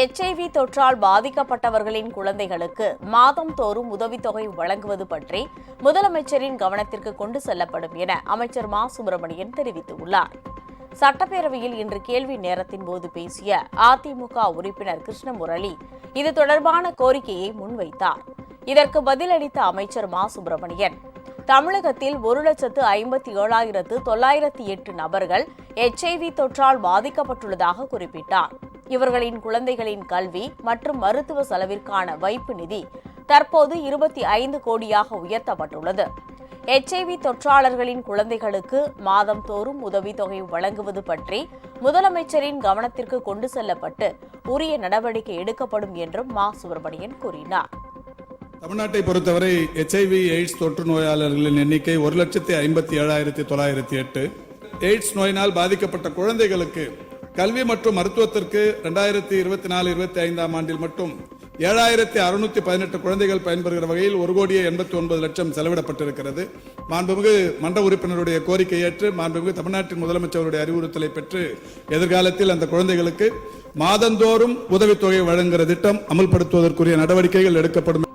HIV தொற்றால் பாதிக்கப்பட்டவர்களின் குழந்தைகளுக்கு மாதம் தோறும் உதவித்தொகை வழங்குவது பற்றி முதலமைச்சரின் கவனத்திற்கு கொண்டு செல்லப்படும் என அமைச்சர் மா. சுப்பிரமணியன் தெரிவித்துள்ளார். சட்டப்பேரவையில் இன்று கேள்வி நேரத்தின் போது பேசிய அதிமுக உறுப்பினர் கிருஷ்ணமுரளி இது தொடர்பான கோரிக்கையை முன்வைத்தார். இதற்கு பதிலளித்த அமைச்சர் மா. சுப்பிரமணியன் தமிழகத்தில் ஒரு லட்சத்து ஐம்பத்தி ஏழாயிரத்து தொள்ளாயிரத்தி எட்டு நபர்கள் எச்ஐவி தொற்றால் பாதிக்கப்பட்டுள்ளதாக குறிப்பிட்டார். இவர்களின் குழந்தைகளின் கல்வி மற்றும் மருத்துவ செலவிற்கான வைப்பு நிதி தற்போது இருபத்தி ஐந்து கோடியாக உயர்த்தப்பட்டுள்ளது. எச்ஐவி தொற்றாளர்களின் குழந்தைகளுக்கு மாதம் தோறும் உதவித்தொகை வழங்குவது பற்றி முதலமைச்சரின் கவனத்திற்கு கொண்டு செல்லப்பட்டு உரிய நடவடிக்கை எடுக்கப்படும் என்றும் மா. சுப்பிரமணியன் கூறினார். தமிழ்நாட்டை பொறுத்தவரை எச்ஐவி எய்ட்ஸ் தொற்று நோயாளர்களின் எண்ணிக்கை ஒரு லட்சத்தி ஐம்பத்தி ஏழாயிரத்தி தொள்ளாயிரத்தி எட்டு. எய்ட்ஸ் நோயினால் பாதிக்கப்பட்ட குழந்தைகளுக்கு கல்வி மற்றும் மருத்துவத்திற்கு ரெண்டாயிரத்தி இருபத்தி நாலு இருபத்தி ஐந்தாம் ஆண்டில் மட்டும் ஏழாயிரத்தி அறுநூத்தி பதினெட்டு குழந்தைகள் பயன்பெறுகிற வகையில் ஒரு கோடியே எண்பத்தி ஒன்பது லட்சம் செலவிடப்பட்டிருக்கிறது. மாண்புமிகு மன்ற உறுப்பினருடைய கோரிக்கை ஏற்று மாண்புமிகு தமிழ்நாட்டின் முதலமைச்சருடைய அறிவுறுத்தலை பெற்று எதிர்காலத்தில் அந்த குழந்தைகளுக்கு மாதந்தோறும் உதவித்தொகை வழங்குகிற திட்டம் அமல்படுத்துவதற்குரிய நடவடிக்கைகள் எடுக்கப்படும்